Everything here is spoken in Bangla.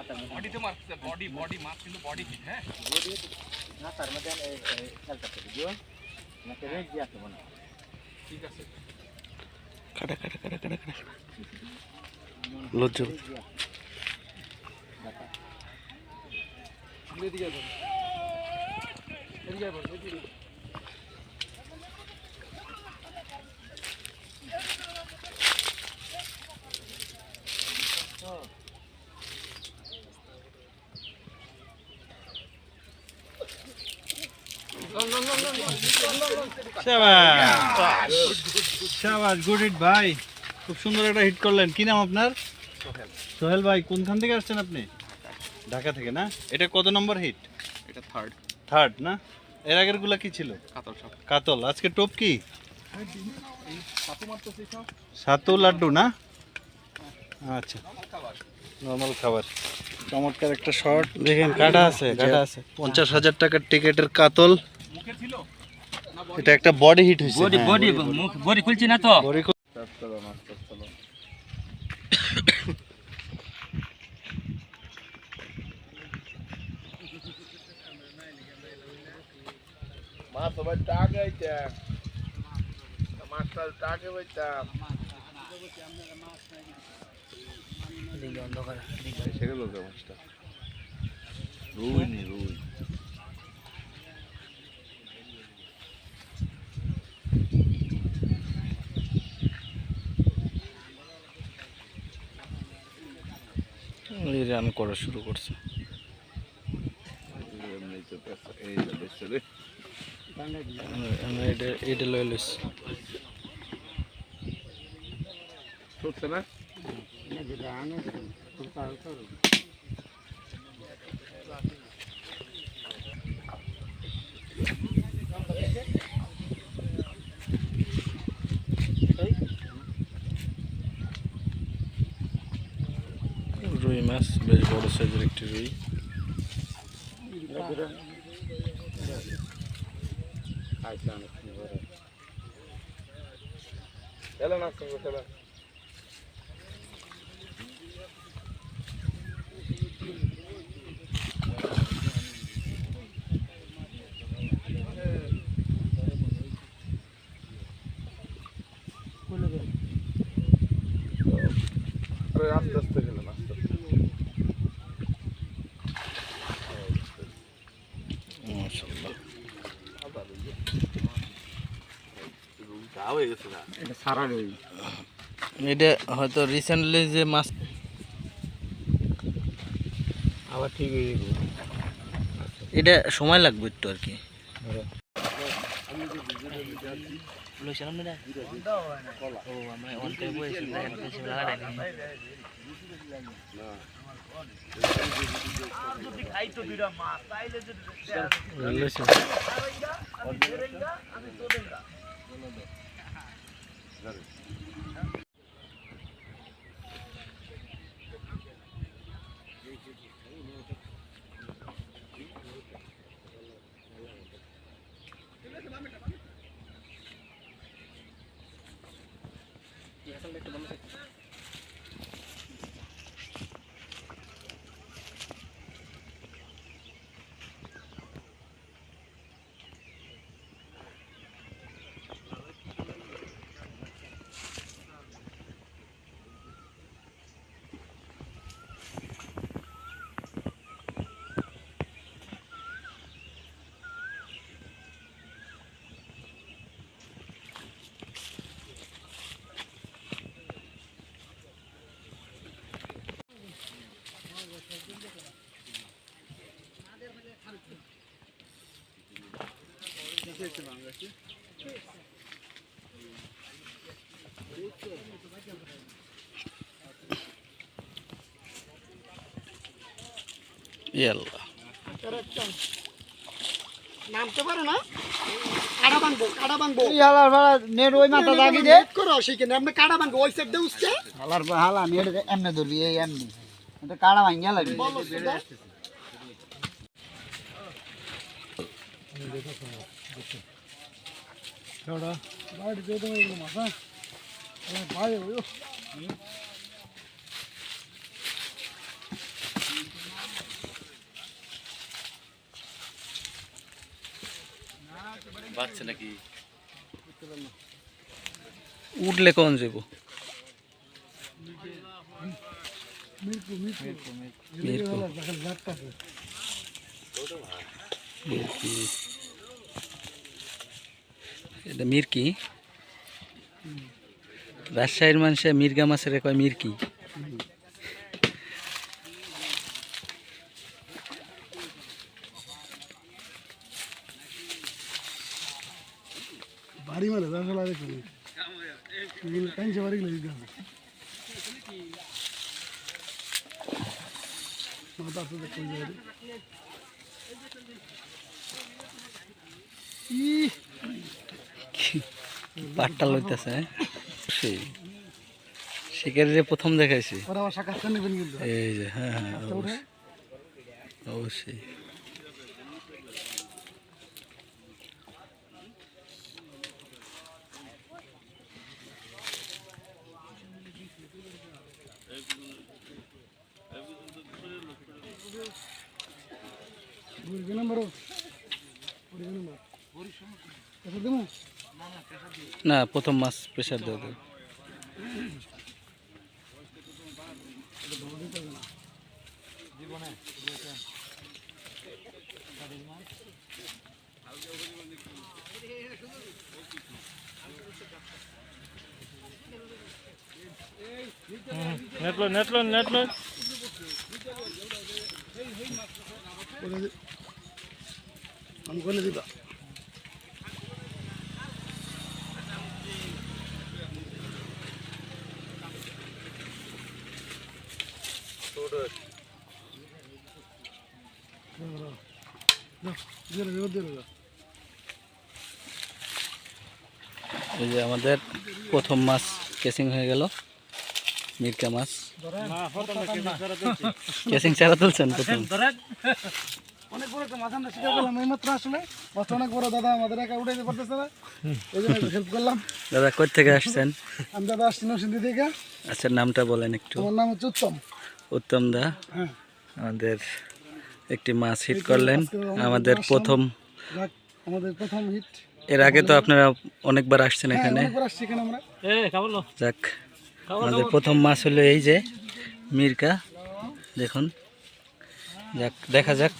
কাতার মধ্যে বডিতে মারছে বডি বডি মাছ কিন্তু বডি ঠিক হ্যাঁ বডি কাতার মধ্যে এই এই খেলতে পারি বুঝো নাকি রেঞ্জ দিয়ে আসতে মনে ঠিক আছে কাটা কাটা কাটা কাটা কাটা লজ্জা এদিকে আসুন এদিকে আসুন এদিকে শাবাশ। গুড হিট ভাই। খুব সুন্দর একটা হিট করলেন। কি নাম আপনার? সোহেল ভাই কোনখান থেকে আসছেন আপনি? ঢাকা থেকে না? এটা কত নম্বর হিট? এটা থার্ড থার্ড না? এর আগেরগুলা কি ছিল? কাতল কাতল। আজকে টপ কি? সাতু লাড্ডু না? আচ্ছা। নর্মাল খাবার। চমৎকার একটা শর্ট দেখেন কাটা আছে কাটা আছে। পঞ্চাশ হাজার টাকার টিকেটের কাতল। এটা একটা বডি হিট হয়েছে বডি হ্যাঁ, বডি মুখ বডি খুলছি না তো? বডি খুব- মাছ সবাই টাকা হইতা মাছটা টাকা হইতা ছেড়ে লোক মাছটা রুই। নি রান করা শুরু করছে। এমনি তো এই যে বেশি রে এটা এটা লয়েলিস ছুটছে না? রুই বেশ বড় সাইজের একটি রুই চলো না সঙ্গে চলো আরে আস্তে আস্তে গেলেন আস্তে আস্তে মাশাআল্লাহ গা হয়ে গেছে না এটা হয়তো রিসেন্টলি যে মাছ আবার ঠিক হয়ে যাবে। এটা সময় লাগবে একটু আর কি। লইছে। ইয়াল্লা নামতে পারে না? কাটা কাটা ভাড়া নেট ওই মাথা দাগি দে। করো সেখানে আপনি কাটা ভাঙবো ওই সাইড দিয়ে উঠছে হালার হালা নেট এমনে ধরবি এই এমনি। এটা লাগবে। বলো थोड़ा गाड़ी दे दो मेरे माता। मैं भाई हो यो। बात से लगी उठ ले कौन से वो? मेरे मेरे मेरे को को को এটা মির্কি। রাজশাহীর মানুষে মির্গা মাছের কয় মির্কি। বাড়ি মানে পাট্টা লইতেছে সেই। শিকারিরে প্রথম দেখাইছি। এই যে হ্যাঁ হ্যাঁ অবশ্যই। অবশ্যই। নাম্বার। নাম্বার দেবো। না প্রথম মাছ প্রেশার দেওয়া দেবে। নেটলো নেটলো নেটলো আমি করে দিবা? এই যে আমাদের প্রথম মাছ কেসিং হয়ে গেল মিরকা মাছ। কেসিং ছাড়া তুলছেন প্রথম। অনেক বড় একটা মাছ আমরা শিকার করলাম এইমাত্র আসলে মাছটা অনেক বড় দাদা আমাদের একা উঠাইতে পারতেছে না এই জন্য হেল্প করলাম দাদা থেকে আসছেন? আমি দাদা আসছি নরসিংদী থেকে। আচ্ছা নামটা বলেন একটু। তোমার নাম হচ্ছে উত্তম। উত্তম দা হ্যাঁ। আমাদের একটি মাছ হিট করলেন। আমাদের প্রথম আমাদের প্রথম হিট এর আগে তো আপনারা অনেকবার আসছেন হ্যাঁ এখানে। যাক আমাদের প্রথম মাছ হলো এই যে মিরকা। দেখুন যাক দেখা যাক।